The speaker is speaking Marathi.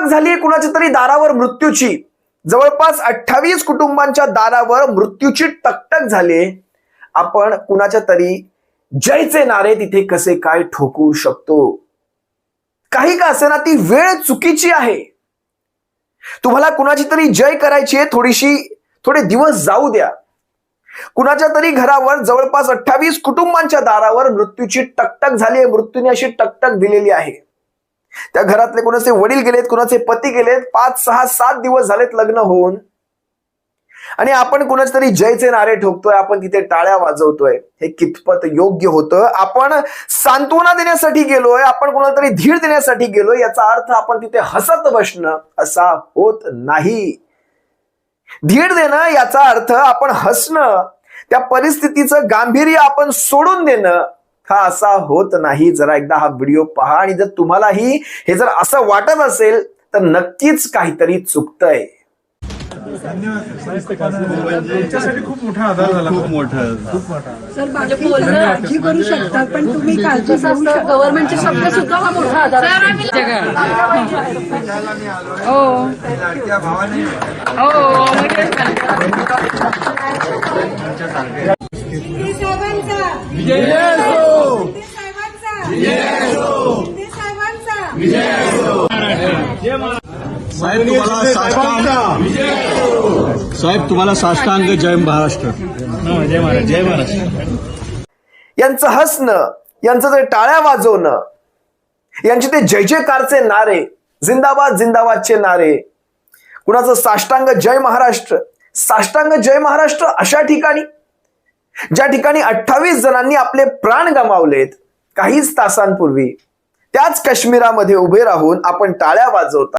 टकटक झाली कुणाच्या तरी दारावर मृत्यूची. जवळपास अठ्ठावीस कुटुंबांच्या दारावर मृत्यूची टकटक झाली आपण कुणाच्या तरी जयचे नारे तिथे कसे काय ठोकू शकतो? काही का असेना ती वेळ चुकीची आहे. तुम्हाला कुणाची तरी जय करायची आहे थोडीशी थोडे दिवस जाऊ द्या. कुणाच्या तरी घरावर जवळपास अठ्ठावीस कुटुंबांच्या दारावर मृत्यूची टकटक झाली आहे मृत्यूने अशी टकटक दिलेली आहे. त्या घरातले कोणाचे वडील गेलेत कुणाचे पती गेलेत पाच सहा सात दिवस झालेत लग्न होऊन. आणि आपण कुणाच तरी जयचे नारे ठोकतोय आपण तिथे टाळ्या वाजवतोय. हे कितपत योग्य होतं? आपण सांत्वना देण्यासाठी गेलोय आपण कुणाला तरी धीर देण्यासाठी गेलोय याचा अर्थ आपण तिथे हसत बसणं असा होत नाही. धीर देणं याचा अर्थ आपण हसणं त्या परिस्थितीचं गांभीर्य आपण सोडून देणं हा असा होत नाही? जरा एकदा हा व्हिडिओ पहा आणि जर तुम्हालाही हे जर असं वाटत असेल तर नक्कीच काहीतरी चुकतंय. तुमच्यासाठी खूप मोठा आधार झाला. खूप मोठं सर बाकी काळजी करू शकतात पण तुम्ही काळजी घेऊ शकता. गव्हर्नमेंटचे शब्द सुद्धा हा मोठा आधार आहे. हो. हो साहेब तुम्हाला साष्टांग साहेब तुम्हाला साष्टांग जय महाराष्ट्र. जय महाराज जय महाराज यांचं हसणं यांचं जे टाळ्या वाजवणं यांचे ते जय जयकारचे नारे जिंदाबाद जिंदाबादचे नारे. कुणाचं साष्टांग जय महाराष्ट्र? साष्टांग जय महाराष्ट्र अशा ठिकाणी ज्या ठिकाणी अठ्ठावीस जणांनी आपले प्राण गमावलेत काहीच तासांपूर्वी. त्याच काश्मीरामध्ये उभे राहून आपण टाळ्या वाजवता